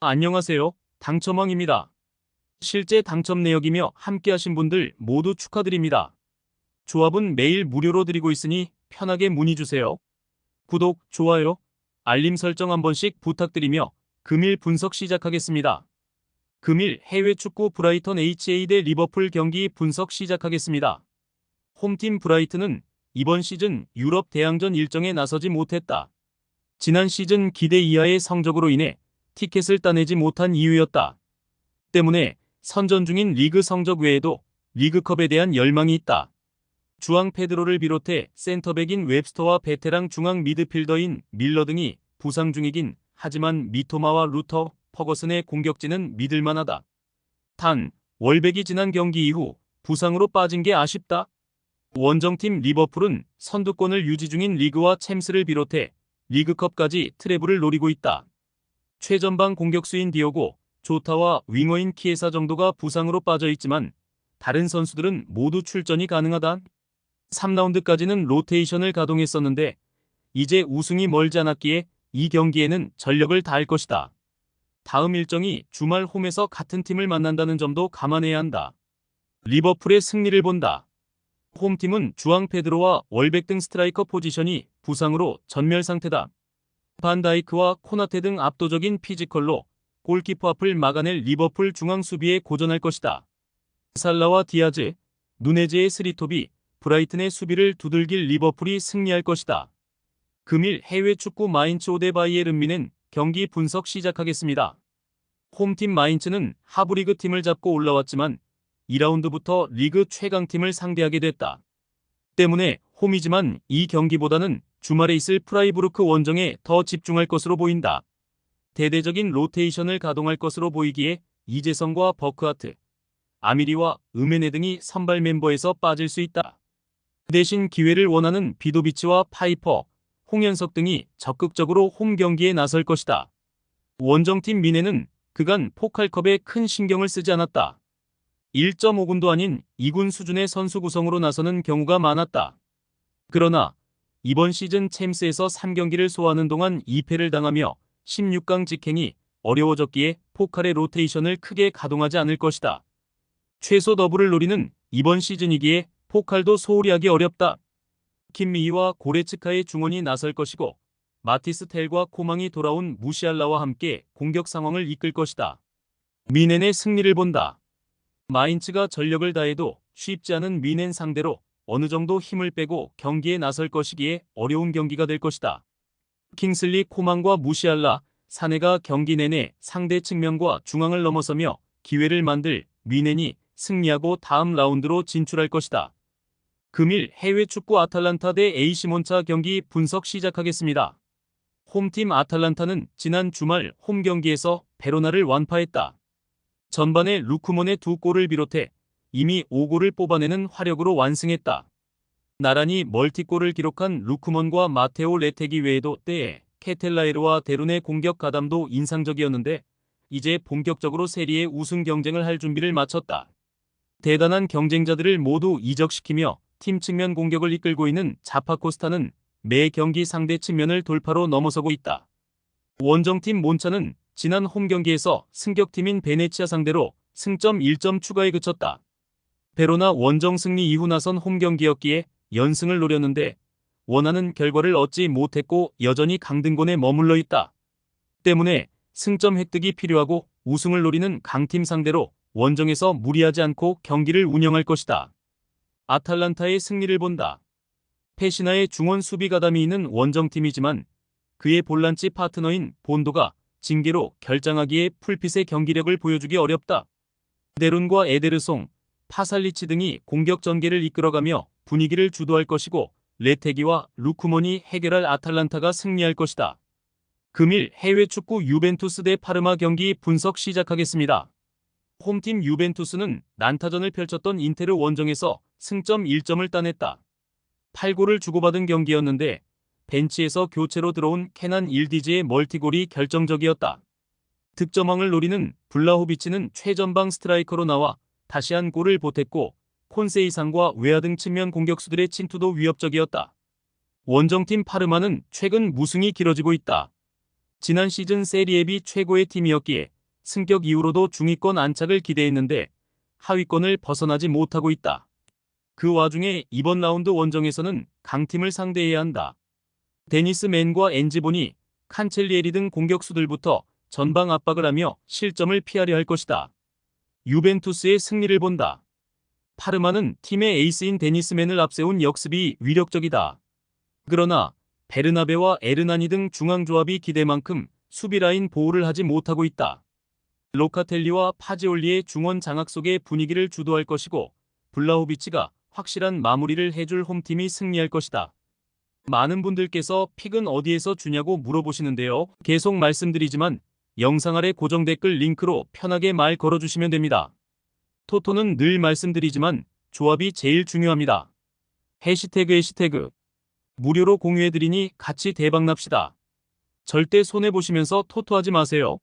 안녕하세요. 당첨왕입니다. 실제 당첨 내역이며 함께하신 분들 모두 축하드립니다. 조합은 매일 무료로 드리고 있으니 편하게 문의 주세요. 구독, 좋아요, 알림 설정 한 번씩 부탁드리며 금일 분석 시작하겠습니다. 금일 해외 축구 브라이턴 HA 대 리버풀 경기 분석 시작하겠습니다. 홈팀 브라이튼은 이번 시즌 유럽 대항전 일정에 나서지 못했다. 지난 시즌 기대 이하의 성적으로 인해 티켓을 따내지 못한 이유였다. 때문에 선전 중인 리그 성적 외에도 리그컵에 대한 열망이 있다. 주앙 페드로를 비롯해 센터백인 웹스터와 베테랑 중앙 미드필더인 밀러 등이 부상 중이긴 하지만 미토마와 루터, 퍼거슨의 공격진은 믿을만하다. 단, 월백이 지난 경기 이후 부상으로 빠진 게 아쉽다. 원정팀 리버풀은 선두권을 유지 중인 리그와 챔스를 비롯해 리그컵까지 트래블을 노리고 있다. 최전방 공격수인 디오고, 조타와 윙어인 키에사 정도가 부상으로 빠져 있지만 다른 선수들은 모두 출전이 가능하다. 3라운드까지는 로테이션을 가동했었는데 이제 우승이 멀지 않았기에 이 경기에는 전력을 다할 것이다. 다음 일정이 주말 홈에서 같은 팀을 만난다는 점도 감안해야 한다. 리버풀의 승리를 본다. 홈팀은 주앙 페드로와 월백 등 스트라이커 포지션이 부상으로 전멸 상태다. 반다이크와 코나테 등 압도적인 피지컬로 골키퍼 앞을 막아낼 리버풀 중앙 수비에 고전할 것이다. 살라와 디아즈, 누네즈의 스리톱이 브라이튼의 수비를 두들길 리버풀이 승리할 것이다. 금일 해외 축구 마인츠 오데 바이에른미는 경기 분석 시작하겠습니다. 홈팀 마인츠는 하브리그 팀을 잡고 올라왔지만 2라운드부터 리그 최강팀을 상대하게 됐다. 때문에 홈이지만 이 경기보다는 주말에 있을 프라이부르크 원정에 더 집중할 것으로 보인다. 대대적인 로테이션을 가동할 것으로 보이기에 이재성과 버크하트, 아미리와 음에네 등이 선발 멤버에서 빠질 수 있다. 대신 기회를 원하는 비도비치와 파이퍼, 홍현석 등이 적극적으로 홈 경기에 나설 것이다. 원정팀 미네는 그간 포칼컵에 큰 신경을 쓰지 않았다. 1.5군도 아닌 2군 수준의 선수 구성으로 나서는 경우가 많았다. 그러나 이번 시즌 챔스에서 3경기를 소화하는 동안 2패를 당하며 16강 직행이 어려워졌기에 포칼의 로테이션을 크게 가동하지 않을 것이다. 최소 더블을 노리는 이번 시즌이기에 포칼도 소홀히 하기 어렵다. 킴미히와 고레츠카의 중원이 나설 것이고 마티스 텔과 코망이 돌아온 무시알라와 함께 공격 상황을 이끌 것이다. 미넨의 승리를 본다. 마인츠가 전력을 다해도 쉽지 않은 미넨 상대로 어느 정도 힘을 빼고 경기에 나설 것이기에 어려운 경기가 될 것이다. 킹슬리 코망과 무시알라, 사네가 경기 내내 상대 측면과 중앙을 넘어서며 기회를 만들 미넨이 승리하고 다음 라운드로 진출할 것이다. 금일 해외 축구 아탈란타 대 AC 몬차 경기 분석 시작하겠습니다. 홈팀 아탈란타는 지난 주말 홈 경기에서 베로나를 완파했다. 전반에 루크몬의 두 골을 비롯해 이미 5골을 뽑아내는 화력으로 완승했다. 나란히 멀티골을 기록한 루크몬과 마테오 레테기 외에도 때에 케텔라에르와 데룬의 공격 가담도 인상적이었는데 이제 본격적으로 세리의 우승 경쟁을 할 준비를 마쳤다. 대단한 경쟁자들을 모두 이적시키며 팀 측면 공격을 이끌고 있는 자파코스타는 매 경기 상대 측면을 돌파로 넘어서고 있다. 원정팀 몬차는 지난 홈 경기에서 승격팀인 베네치아 상대로 승점 1점 추가에 그쳤다. 베로나 원정 승리 이후 나선 홈 경기였기에 연승을 노렸는데 원하는 결과를 얻지 못했고 여전히 강등권에 머물러 있다. 때문에 승점 획득이 필요하고 우승을 노리는 강팀 상대로 원정에서 무리하지 않고 경기를 운영할 것이다. 아탈란타의 승리를 본다. 페시나의 중원 수비 가담이 있는 원정팀이지만 그의 볼란치 파트너인 본도가 징계로 결장하기에 풀핏의 경기력을 보여주기 어렵다. 네룬과 에데르송, 파살리치 등이 공격 전개를 이끌어가며 분위기를 주도할 것이고 레테기와 루크몬이 해결할 아탈란타가 승리할 것이다. 금일 해외 축구 유벤투스 대 파르마 경기 분석 시작하겠습니다. 홈팀 유벤투스는 난타전을 펼쳤던 인테르 원정에서 승점 1점을 따냈다. 8골을 주고받은 경기였는데 벤치에서 교체로 들어온 케난 일디즈의 멀티골이 결정적이었다. 득점왕을 노리는 블라호비치는 최전방 스트라이커로 나와 다시 한 골을 보탰고 콘세이상과 외야 등 측면 공격수들의 침투도 위협적이었다. 원정팀 파르마는 최근 무승이 길어지고 있다. 지난 시즌 세리에 B 최고의 팀이었기에 승격 이후로도 중위권 안착을 기대했는데 하위권을 벗어나지 못하고 있다. 그 와중에 이번 라운드 원정에서는 강팀을 상대해야 한다. 데니스 맨과 엔지본이 칸첼리에리 등 공격수들부터 전방 압박을 하며 실점을 피하려 할 것이다. 유벤투스의 승리를 본다. 파르마는 팀의 에이스인 데니스맨을 앞세운 역습이 위력적이다. 그러나 베르나베와 에르나니 등 중앙조합이 기대만큼 수비라인 보호를 하지 못하고 있다. 로카텔리와 파지올리의 중원 장악 속의 분위기를 주도할 것이고 블라호비치가 확실한 마무리를 해줄 홈팀이 승리할 것이다. 많은 분들께서 픽은 어디에서 주냐고 물어보시는데요. 계속 말씀드리지만 영상 아래 고정 댓글 링크로 편하게 말 걸어주시면 됩니다. 토토는 늘 말씀드리지만 조합이 제일 중요합니다. 해시태그 해시태그 무료로 공유해드리니 같이 대박납시다. 절대 손해보시면서 토토하지 마세요.